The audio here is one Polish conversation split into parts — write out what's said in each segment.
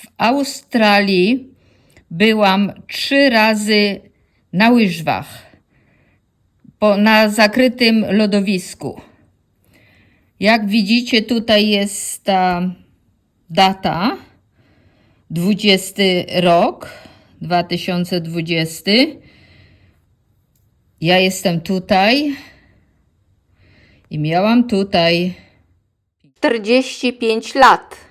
W Australii byłam trzy razy na łyżwach po, na zakrytym lodowisku. Jak widzicie, tutaj jest ta data 20 rok 2020. Ja jestem tutaj i miałam tutaj 45 lat.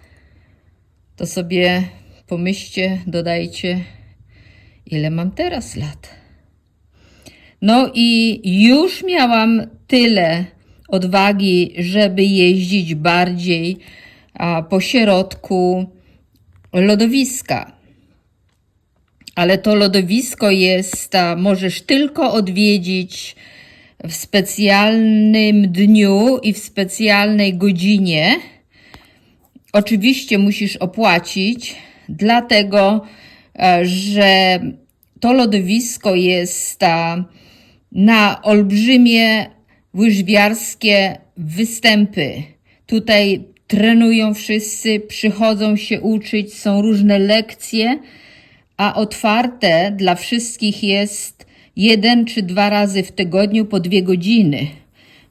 To sobie pomyślcie, dodajcie, ile mam teraz lat. No i już miałam tyle odwagi, żeby jeździć bardziej po środku lodowiska. Ale to lodowisko jest, a, możesz tylko odwiedzić w specjalnym dniu i w specjalnej godzinie. Oczywiście musisz opłacić, dlatego e, że to lodowisko jest e, na olbrzymie łyżwiarskie występy. Tutaj trenują wszyscy, przychodzą się uczyć, są różne lekcje, a otwarte dla wszystkich jest jeden czy dwa razy w tygodniu po dwie godziny.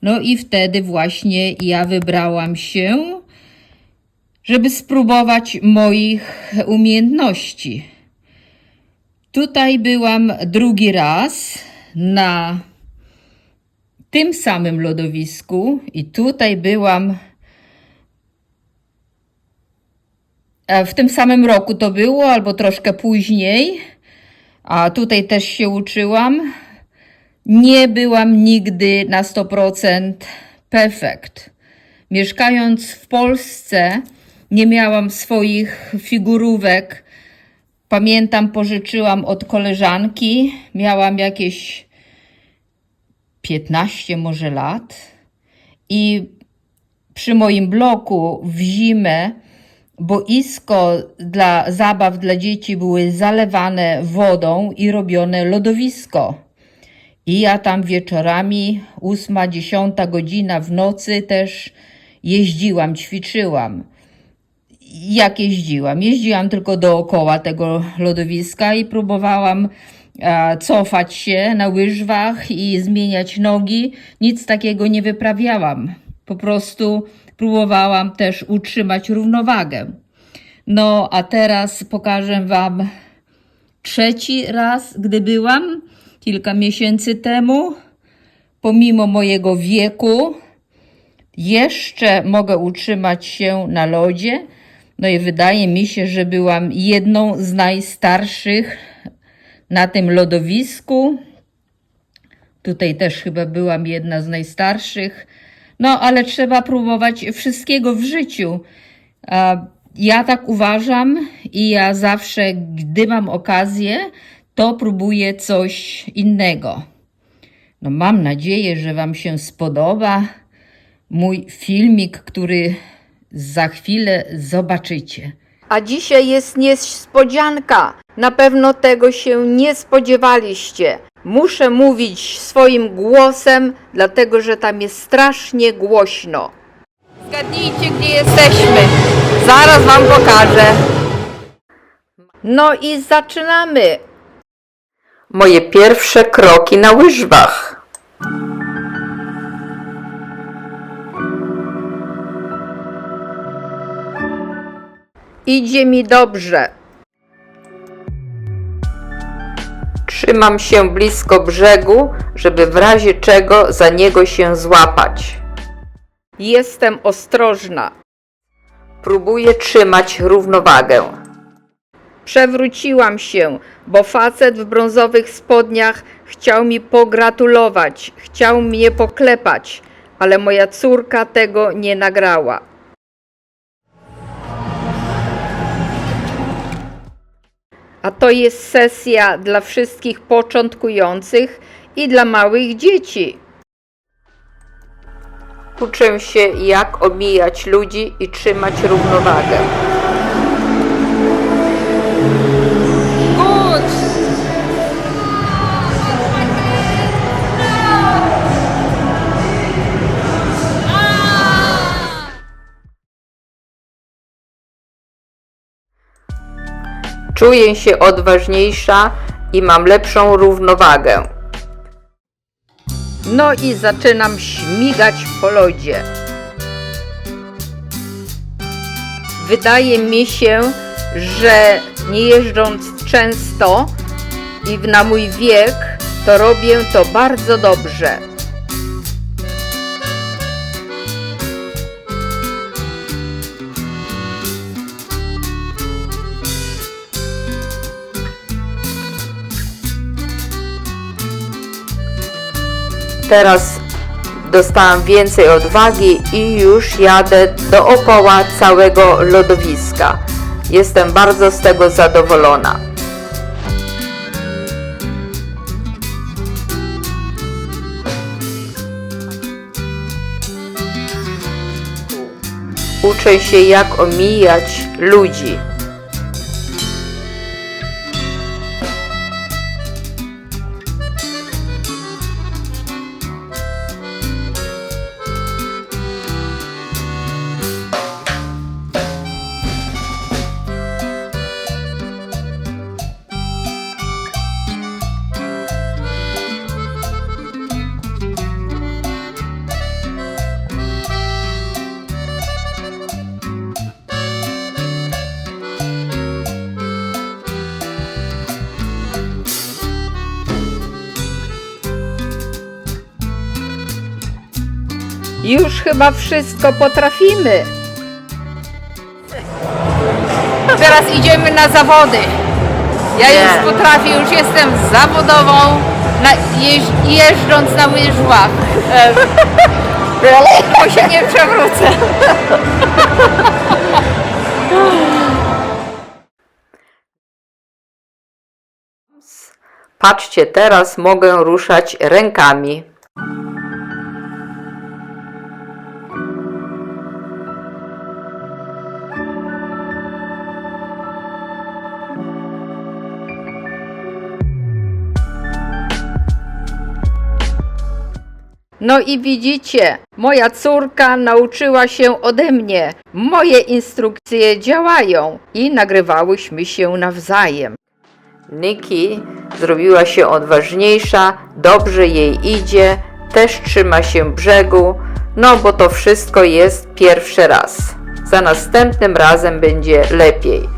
No i wtedy właśnie ja wybrałam się żeby spróbować moich umiejętności. Tutaj byłam drugi raz na tym samym lodowisku i tutaj byłam e, w tym samym roku to było, albo troszkę później, a tutaj też się uczyłam. Nie byłam nigdy na 100% perfekt. Mieszkając w Polsce, nie miałam swoich figurówek. Pamiętam, pożyczyłam od koleżanki. Miałam jakieś 15 może lat. I przy moim bloku w zimę boisko dla zabaw dla dzieci były zalewane wodą i robione lodowisko. I ja tam wieczorami, ósma, dziesiąta godzina w nocy też jeździłam, ćwiczyłam. Jak jeździłam? Jeździłam tylko dookoła tego lodowiska i próbowałam e, cofać się na łyżwach i zmieniać nogi. Nic takiego nie wyprawiałam. Po prostu próbowałam też utrzymać równowagę. No, a teraz pokażę Wam trzeci raz, gdy byłam kilka miesięcy temu. Pomimo mojego wieku, jeszcze mogę utrzymać się na lodzie. No i wydaje mi się, że byłam jedną z najstarszych na tym lodowisku. Tutaj też chyba byłam jedna z najstarszych. No, ale trzeba próbować wszystkiego w życiu. Ja tak uważam i ja zawsze, gdy mam okazję, to próbuję coś innego. No, mam nadzieję, że Wam się spodoba mój filmik, który za chwilę zobaczycie. A dzisiaj jest niespodzianka. Na pewno tego się nie spodziewaliście. Muszę mówić swoim głosem, dlatego że tam jest strasznie głośno. Zgadnijcie, gdzie jesteśmy. Zaraz Wam pokażę. No i zaczynamy. Moje pierwsze kroki na łyżwach. Idzie mi dobrze. Trzymam się blisko brzegu, żeby w razie czego za niego się złapać. Jestem ostrożna. Próbuję trzymać równowagę. Przewróciłam się, bo facet w brązowych spodniach chciał mi pogratulować, chciał mnie poklepać, ale moja córka tego nie nagrała. A to jest sesja dla wszystkich początkujących i dla małych dzieci. Uczę się, jak omijać ludzi i trzymać równowagę. Czuję się odważniejsza i mam lepszą równowagę. No i zaczynam śmigać po lodzie. Wydaje mi się, że nie jeżdżąc często i na mój wiek, to robię to bardzo dobrze. Teraz dostałam więcej odwagi i już jadę dookoła całego lodowiska. Jestem bardzo z tego zadowolona. Uczę się jak omijać ludzi. Już chyba wszystko potrafimy. Teraz idziemy na zawody. Ja już potrafię, już jestem zawodową na, jeź, jeżdżąc na łyżwach. Bo się nie przewrócę. Patrzcie, teraz mogę ruszać rękami. No i widzicie, moja córka nauczyła się ode mnie. Moje instrukcje działają i nagrywałyśmy się nawzajem. Niki zrobiła się odważniejsza, dobrze jej idzie, też trzyma się brzegu, no bo to wszystko jest pierwszy raz. Za następnym razem będzie lepiej.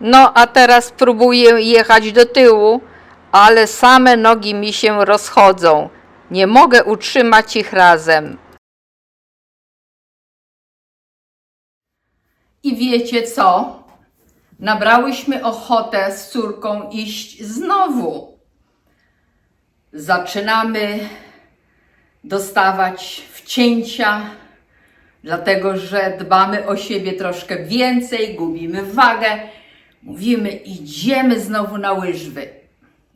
No a teraz próbuję jechać do tyłu, ale same nogi mi się rozchodzą. Nie mogę utrzymać ich razem. I wiecie co? Nabrałyśmy ochotę z córką iść znowu. Zaczynamy dostawać wcięcia, dlatego że dbamy o siebie troszkę więcej, gubimy wagę. Mówimy, idziemy znowu na łyżwy.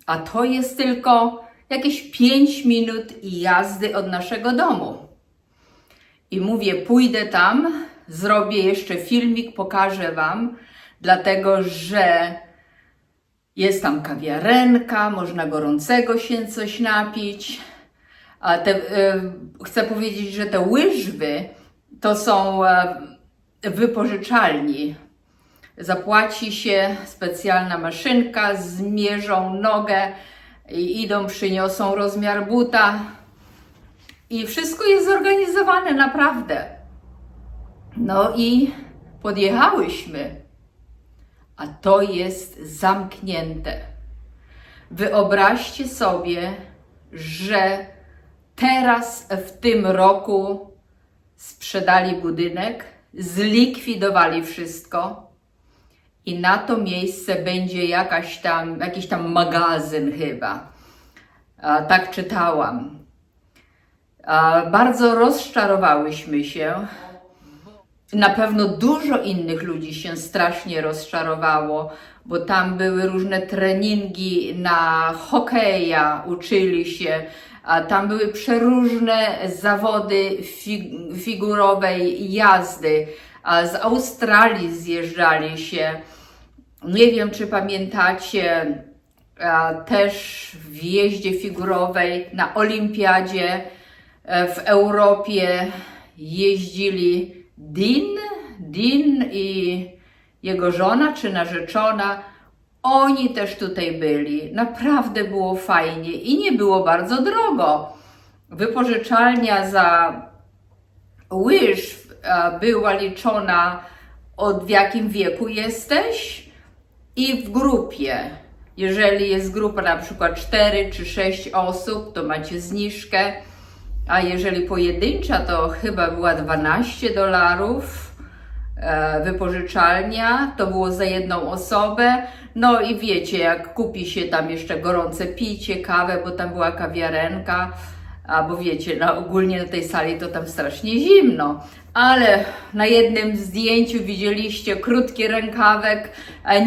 A to jest tylko jakieś 5 minut jazdy od naszego domu. I mówię, pójdę tam, zrobię jeszcze filmik, pokażę Wam, dlatego że jest tam kawiarenka, można gorącego się coś napić. A te, e, chcę powiedzieć, że te łyżwy to są e, wypożyczalni. Zapłaci się specjalna maszynka, zmierzą nogę i idą, przyniosą rozmiar buta, i wszystko jest zorganizowane naprawdę. No i podjechałyśmy, a to jest zamknięte. Wyobraźcie sobie, że teraz w tym roku sprzedali budynek, zlikwidowali wszystko i na to miejsce będzie jakaś tam, jakiś tam magazyn chyba. A, tak czytałam. A, bardzo rozczarowałyśmy się. Na pewno dużo innych ludzi się strasznie rozczarowało, bo tam były różne treningi na hokeja, uczyli się, a tam były przeróżne zawody fig- figurowej jazdy. Z Australii zjeżdżali się. Nie wiem, czy pamiętacie, a, też w jeździe figurowej na Olimpiadzie e, w Europie jeździli Dean, Dean i jego żona czy narzeczona. Oni też tutaj byli. Naprawdę było fajnie i nie było bardzo drogo. Wypożyczalnia za łyż e, była liczona od w jakim wieku jesteś i w grupie. Jeżeli jest grupa na przykład 4 czy 6 osób, to macie zniżkę, a jeżeli pojedyncza, to chyba była 12 dolarów. E, wypożyczalnia, to było za jedną osobę. No i wiecie, jak kupi się tam jeszcze gorące picie, kawę, bo tam była kawiarenka, a bo wiecie, no, ogólnie na tej sali to tam strasznie zimno. Ale na jednym zdjęciu widzieliście krótki rękawek,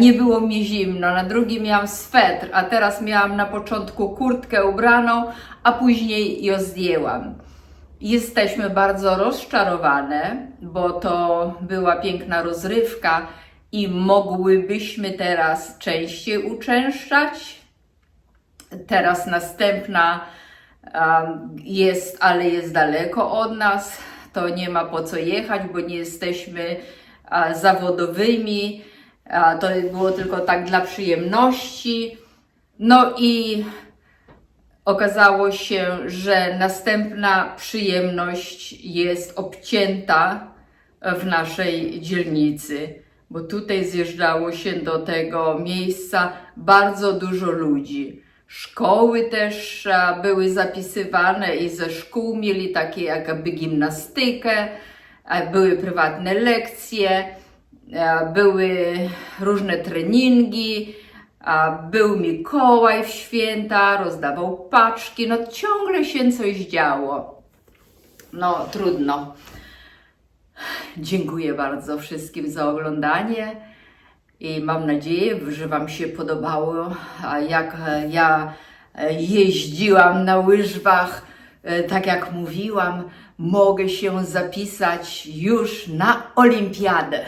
nie było mi zimno. Na drugim miałam swetr, a teraz miałam na początku kurtkę ubraną, a później ją zdjęłam. Jesteśmy bardzo rozczarowane, bo to była piękna rozrywka i mogłybyśmy teraz częściej uczęszczać. Teraz następna jest, ale jest daleko od nas. To nie ma po co jechać, bo nie jesteśmy zawodowymi. To było tylko tak dla przyjemności. No i okazało się, że następna przyjemność jest obcięta w naszej dzielnicy, bo tutaj zjeżdżało się do tego miejsca bardzo dużo ludzi. Szkoły też a, były zapisywane i ze szkół mieli takie jakby gimnastykę, a, były prywatne lekcje, a, były różne treningi, był Mikołaj w święta, rozdawał paczki, no ciągle się coś działo. No trudno. Dziękuję bardzo wszystkim za oglądanie i mam nadzieję, że Wam się podobało, a jak e, ja e, jeździłam na łyżwach, e, tak jak mówiłam, mogę się zapisać już na olimpiadę.